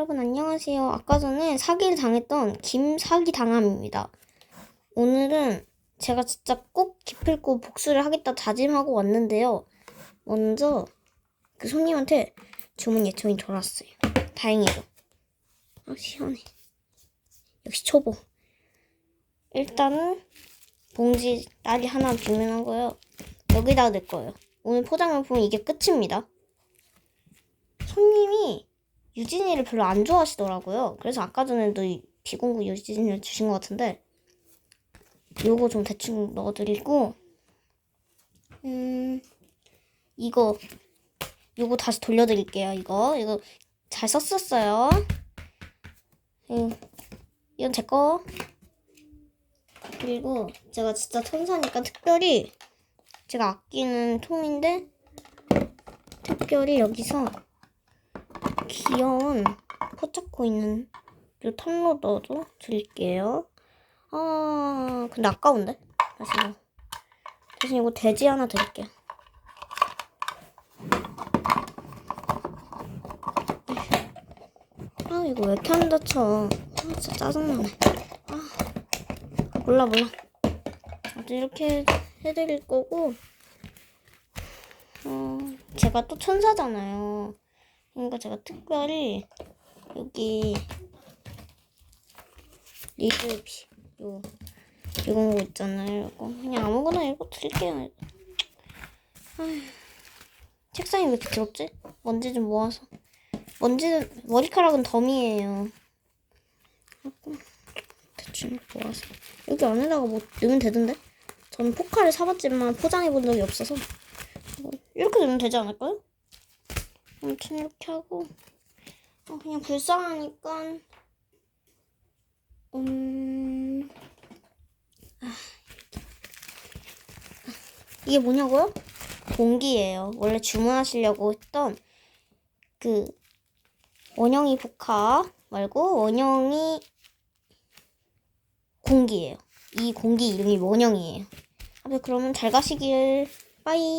여러분 안녕하세요. 아까 전에 사기를 당했던 김사기 당함입니다. 오늘은 제가 진짜 꼭 기필코 복수를 하겠다 다짐하고 왔는데요. 먼저 그 손님한테 주문 예청이 돌았어요. 다행히도. 아 시원해. 역시 초보. 일단은 봉지 딸이 하나 주문하고요. 여기다 넣을 거예요. 오늘 포장용품은 이게 끝입니다. 손님이 유진이를 별로 안 좋아하시더라고요. 그래서 아까 전에도 이 비공구 유진이를 주신 것 같은데 요거 좀 대충 넣어드리고 음 이거 요거 다시 돌려드릴게요. 이거 이거 잘 썼었어요. 음, 이건 제 거. 그리고 제가 진짜 천사니까 특별히 제가 아끼는 통인데 특별히 여기서 귀여운 포착코 있는 요 텀로 넣어도 드릴게요. 아, 근데 아까운데? 다시 이거. 대신 이거 돼지 하나 드릴게요. 아, 이거 왜 이렇게 안 닫혀? 아, 진짜 짜증나네. 아, 몰라, 몰라. 아무튼 이렇게 해드릴 거고, 어, 제가 또 천사잖아요. 그러니까 제가 특별히 여기 리뷰비 요 이런 거 있잖아요. 이거 그냥 아무거나 이거 드릴게요. 아휴, 책상이 왜 이렇게 더럽지? 먼지 좀 모아서 먼지는 머리카락은 덤이에요. 대충 모아서 여기 안에다가 뭐 넣으면 되던데? 저는 포카를 사봤지만 포장해 본 적이 없어서 뭐 이렇게 넣으면 되지 않을까요? 아무튼 이렇게 하고 어, 그냥 불쌍하니까 음 아, 이게 뭐냐고요? 공기예요. 원래 주문하시려고 했던 그 원영이 포카 말고 원영이 공기예요. 이 공기 이름이 원영이에요. 아, 그러면 잘 가시길 빠이.